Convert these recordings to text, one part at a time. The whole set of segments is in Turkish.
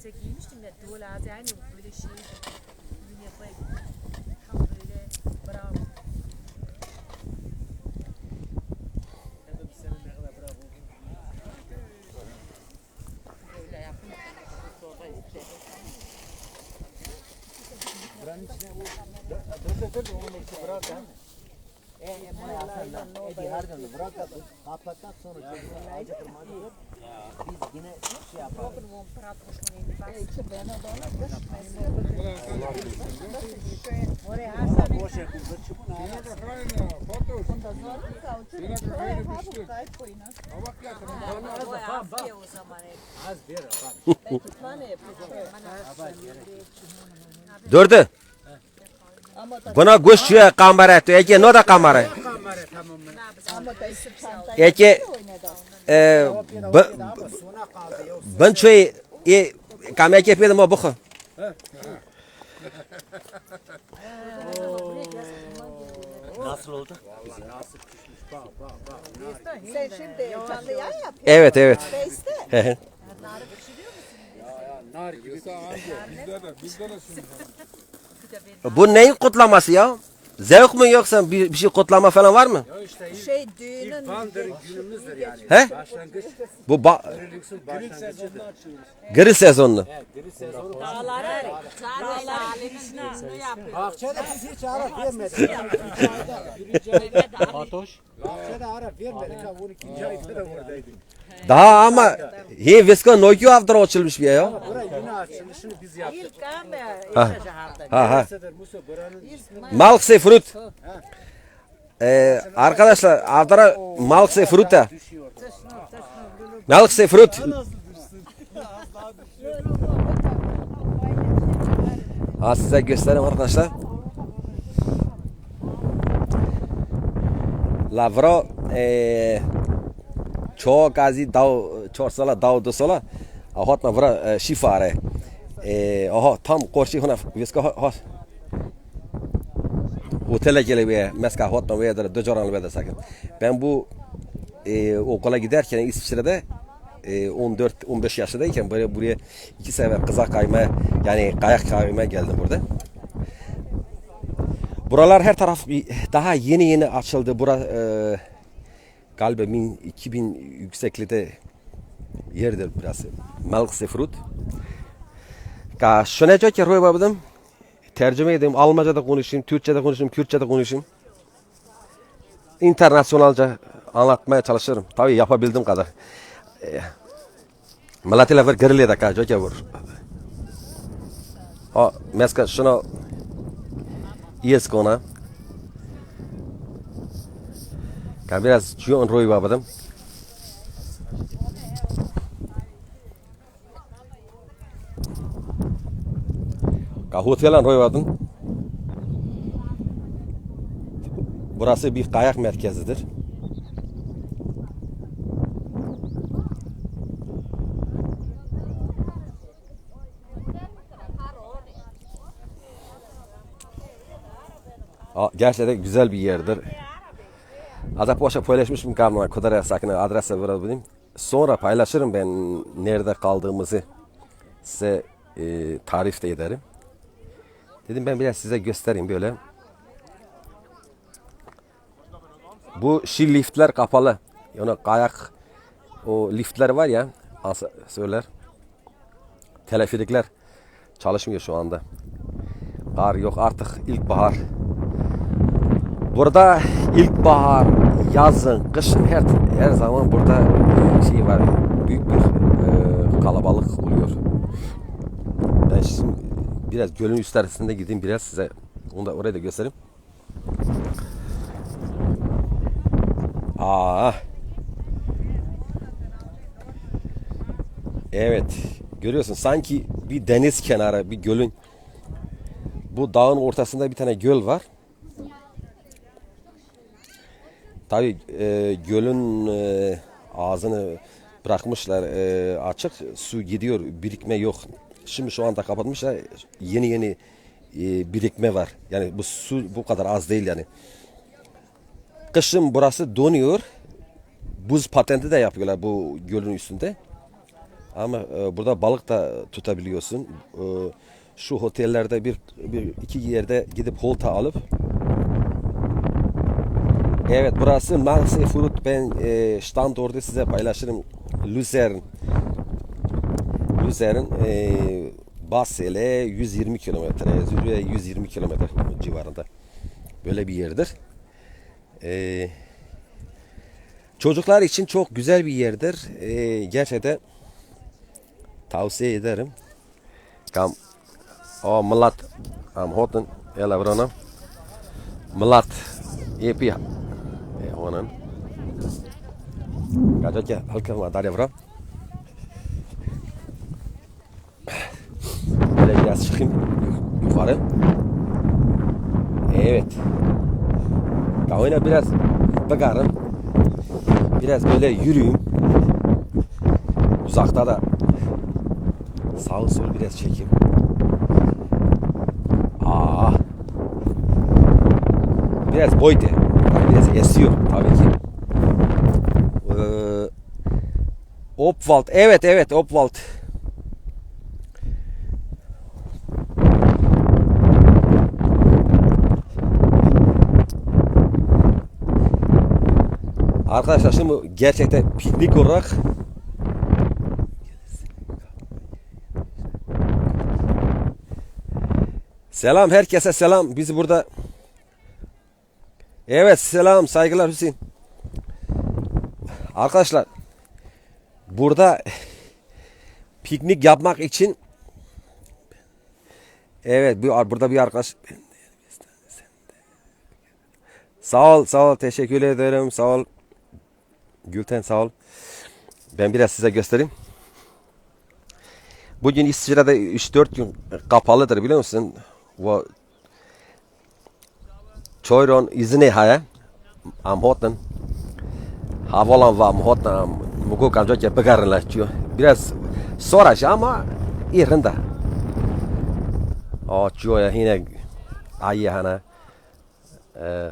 elbise giymiştim ya dual ağzı yani böyle şey yün yapayım. Tam böyle bravo. Böyle yapın. Sonra işte. Buranın içine bu dur dur dur onun içine bırak da. E e bunu aslında edi her gün bırak da kapatsak sonra çocuğun ağacı tırmanıyor. Biz yine şey bak. Durdu. Buna goşçuya kamera tu. Eke no da kamera. Kamera tamam mı? Eke e, ben çoy e kamera kepedim o buku. Nasıl oldu? Sen şimdi canlı yayın yap. Evet evet. Nar gibi. Bisa anca. Bizde de, bizde de şimdi. Bu neyin kutlaması ya? Zevk mü yoksa bir, bir şey kutlama falan var mı? Ya işte ilk, Şey ilk düğünün bandır günümüzdür yani. He? Başlangıç. Bu ba- Örülüksün başlangıcıdır. gri sezonlu. He, gri sezonu. Dağları, dağları alemini yapıyor. Bahçede biz hiç ara vermedik. Birinci ayda Fatoş. Bahçede ara vermedik ha 12. ayda da oradaydık. Daha ama he visko noyku avdara açılmış bir ya. ya. Bura yine açılışını biz yaptık. İlk ama Ha. Ha ha. Malkse fruit. Ee, arkadaşlar avdara malkse fruit da. Malkse fruit. Ha size göstereyim arkadaşlar. Lavro eee çok azı dav çok sala dav do sala ahot na vra şifare. Eee aha tam korşi hona viska ha otele gelip meska hot na veya da joran veya sakin. Ben bu eee okula giderken İsviçre'de eee, 14-15 yaşındayken böyle buraya iki sefer kıza kaymaya yani kayak kaymaya geldim burada. Buralar her taraf bir- daha yeni yeni açıldı. Bura eee galiba 1000 2000 yükseklikte yerdir burası. Malkse Fruit. Ka çok ki Roy babadım. Tercüme edeyim. Almanca'da konuşayım, Türkçe'de konuşayım, Kürtçe'de konuşayım. İnternasyonalca anlatmaya çalışırım. Tabii yapabildiğim kadar. Ee, Malatya ver gırılıyor da ka çok vur. O meska şuna Ieskona. Ka biraz çiyon Roy babadım. Ka hotelan Roy babadım. Burası bir kayak merkezidir. Gerçekten güzel bir yerdir. Azap boşa paylaşmışım kanalına Kudara Sakın'a adrese verebilirim. Sonra paylaşırım ben nerede kaldığımızı size e, tarif de ederim. Dedim ben biraz size göstereyim böyle. Bu şi liftler kapalı. Yani kayak o liftler var ya söyler. Teleferikler çalışmıyor şu anda. Kar yok artık ilkbahar. Burada ilkbahar, yazın, kışın her her zaman burada şey var. Büyük bir e, kalabalık oluyor. Ben şimdi biraz gölün üstlerinde gideyim biraz size onu da orayı da göstereyim. Aa. Evet. Görüyorsun sanki bir deniz kenarı, bir gölün bu dağın ortasında bir tane göl var. Tabii e, gölün e, ağzını bırakmışlar e, açık. Su gidiyor, birikme yok. Şimdi şu anda kapatmışlar. Yeni yeni e, birikme var. Yani bu su bu kadar az değil yani. Kışın burası donuyor. Buz patenti de yapıyorlar bu gölün üstünde. Ama e, burada balık da tutabiliyorsun. E, şu otellerde bir, bir iki yerde gidip holta alıp Evet burası Marseille Furut. Ben e, stand orada size paylaşırım. Luzern. Luzern e, Bassel'e 120 kilometre, Zürih'e 120 kilometre civarında. Böyle bir yerdir. E, çocuklar için çok güzel bir yerdir. E, gerçekten tavsiye ederim. Kam o millet am hoten ela vrona. Millet epi Gacak ya halka var dar yavrum. Böyle biraz çıkayım yukarı. Evet. Kavuna biraz bakarım. Biraz böyle yürüyeyim. Uzakta da sağ sol biraz çekeyim. Aa. Biraz boydu. Biraz esiyor tabii ki. Ee, Opwald. Evet evet Opwald. Arkadaşlar şimdi gerçekten piknik olarak Selam herkese selam. Biz burada Evet selam saygılar Hüseyin. Arkadaşlar burada piknik yapmak için Evet bu burada bir arkadaş Sağ ol, sağ ol. Teşekkür ederim. Sağ ol. Gülten sağ ol. Ben biraz size göstereyim. Bugün İsviçre'de 3-4 gün kapalıdır biliyor musun? Bu Çoyron izine haya. Am hoten. Havalan var am hoten. Am mugu kamca ke begarla diyor. Biraz sonra ama yerinde. O diyor yine ayı hana. Ee,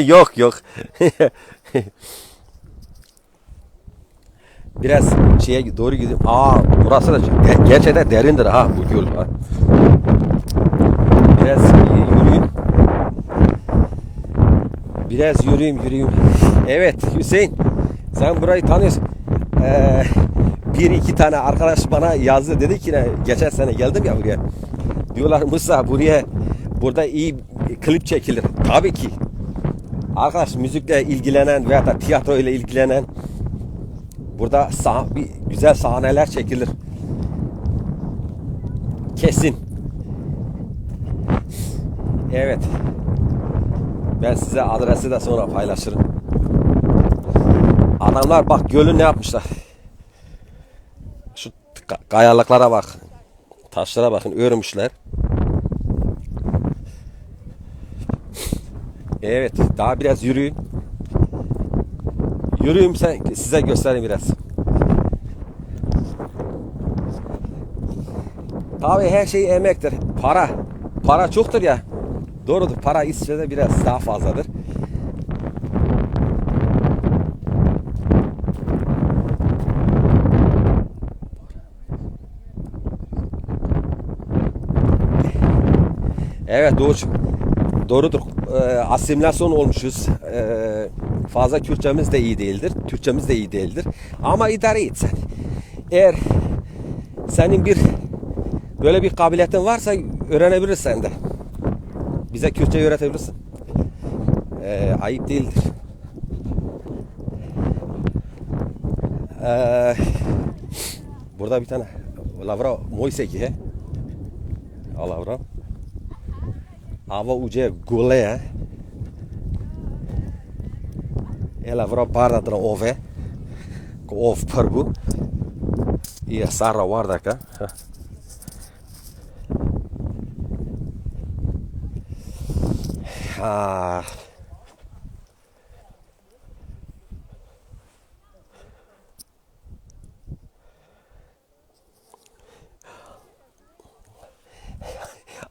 yok yok. Biraz şeye doğru gideyim. Aa burası da ge- gerçekten derindir ha bu göl. Ha. Biraz yürüyeyim. Biraz yürüyeyim yürüyeyim. Evet Hüseyin sen burayı tanıyorsun. Ee, bir iki tane arkadaş bana yazdı dedi ki geçen sene geldim ya buraya. Diyorlar Musa buraya burada iyi klip çekilir. Tabii ki. Arkadaş müzikle ilgilenen veya da tiyatro ile ilgilenen burada sah- bir güzel sahneler çekilir. Kesin. Evet. Ben size adresi de sonra paylaşırım. Adamlar bak gölü ne yapmışlar. Şu ka- kayalıklara bak. Taşlara bakın örmüşler. Evet daha biraz yürüyün. Yürüyün size göstereyim biraz. Tabii her şey emektir. Para. Para çoktur ya. Doğrudur. Para İsviçre'de biraz daha fazladır. Evet Doğuş. Doğrudur. Ee, asimilasyon olmuşuz. Ee, fazla Kürtçemiz de iyi değildir. Türkçemiz de iyi değildir. Ama idare et sen. Eğer senin bir böyle bir kabiliyetin varsa öğrenebilirsin de. Bize Kürtçe öğretebilirsin. Ee, ayıp değildir. Ee, burada bir tane lavra moiseki he. Lavra. Ava uđe gule, ela vreo para dra ove, ko ov prgu, i Sara Wardaka. Ah.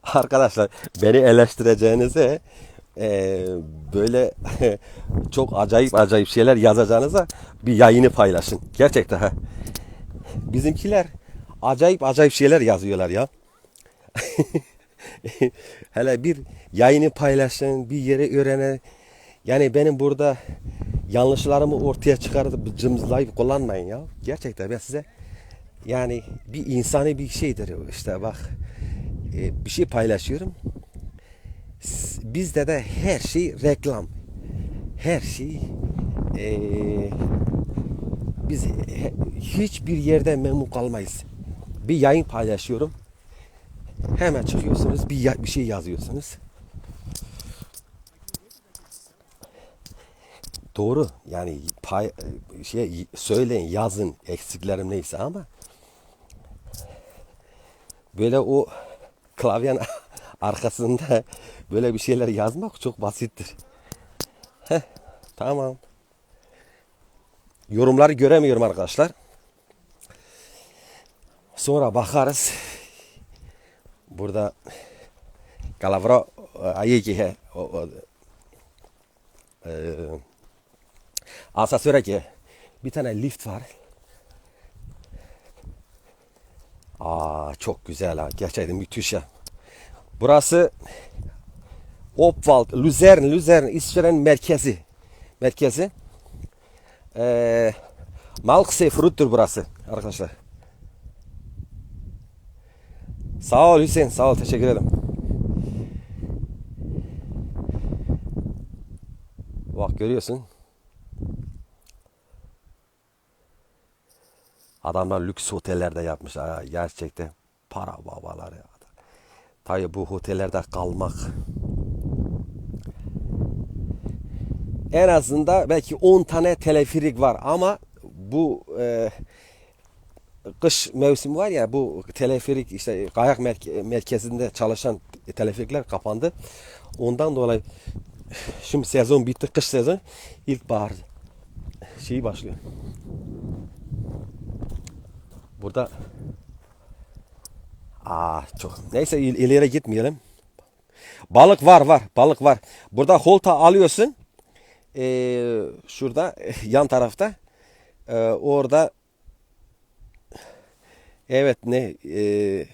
Arkadaşlar beni eleştireceğinize eee, böyle çok acayip acayip şeyler yazacağınıza bir yayını paylaşın. Gerçekten ha. Bizimkiler acayip acayip şeyler yazıyorlar ya. Hele bir yayını paylaşın, bir yere öğrenen. Yani benim burada yanlışlarımı ortaya çıkartıp cımızlayıp kullanmayın ya. Gerçekten ben size yani bir insani bir şeydir işte bak e, bir şey paylaşıyorum. Bizde de her şey reklam. Her şey e, biz hiçbir yerde memnun kalmayız. Bir yayın paylaşıyorum. Hemen çıkıyorsunuz bir, bir şey yazıyorsunuz. Doğru yani pay, şey söyleyin yazın eksiklerim neyse ama böyle o klavyenin arkasında böyle bir şeyler yazmak çok basittir. Heh, tamam. Yorumları göremiyorum arkadaşlar. Sonra bakarız. Burada Galavra ayı ki o, o e, asansöre ki bir tane lift var. Aa çok güzel ha. Gerçekten müthiş ya. Burası Opwald, Luzern, Luzern, İsviçre'nin merkezi. Merkezi. Ee, Malksee Fruit'tur burası arkadaşlar. Sağ ol Hüseyin, sağ ol, teşekkür ederim. Bak görüyorsun. Adamlar lüks otellerde yapmış. Ha, gerçekten para babaları. Tabii bu otellerde kalmak en azından belki 10 tane teleferik var ama bu e, kış mevsimi var ya bu teleferik işte kayak merke- merkezinde çalışan teleferikler kapandı. Ondan dolayı şimdi sezon bitti kış sezon ilkbahar şeyi başlıyor. Burada Aa çok. Neyse il- ileri gitmeyelim. Balık var var. Balık var. Burada holta alıyorsun. Ee, şurada yan tarafta. Ee, orada evet ne ee,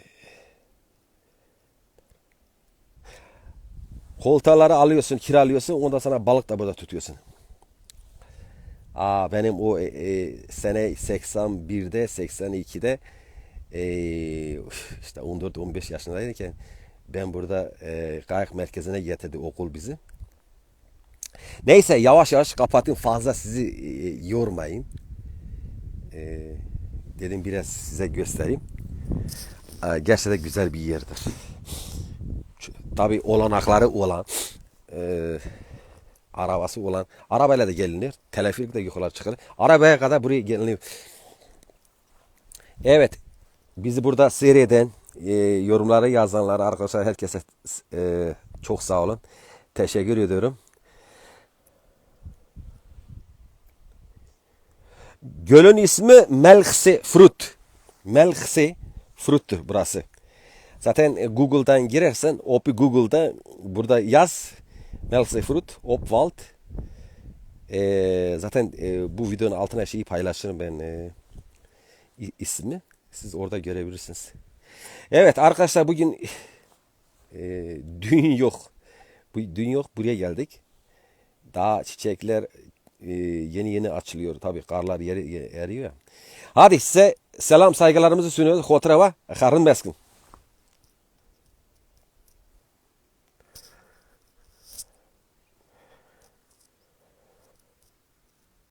holtaları alıyorsun, kiralıyorsun. Ondan sonra balık da burada tutuyorsun. Aa benim o e, e, sene 81'de 82'de e, işte 14-15 yaşındayken ben burada e, kayak merkezine getirdi okul bizi. Neyse yavaş yavaş kapatın fazla sizi e, yormayın. E, dedim biraz size göstereyim. E, gerçekten güzel bir yerdir. Tabi olanakları olan e, arabası olan arabayla da gelinir. Teleferik de yukarı çıkar. Arabaya kadar buraya gelinir. Evet. Bizi burada seyreden e, yorumları yazanlara arkadaşlar herkese e, çok sağ olun. Teşekkür ediyorum. Gölün ismi Melchse Fruit. Melchse Fruit'tur burası. Zaten e, Google'dan girersen, Opi Google'da burada yaz. Melchse Fruit, Opwald. E, zaten e, bu videonun altına şeyi paylaşırım ben e, ismi. Siz orada görebilirsiniz. Evet arkadaşlar bugün e, düğün yok. Bu düğün yok. Buraya geldik. Daha çiçekler e, yeni yeni açılıyor. Tabii karlar yeri eriyor. ya. Hadi size selam saygılarımızı sunuyoruz. Hotrava, harın meskin.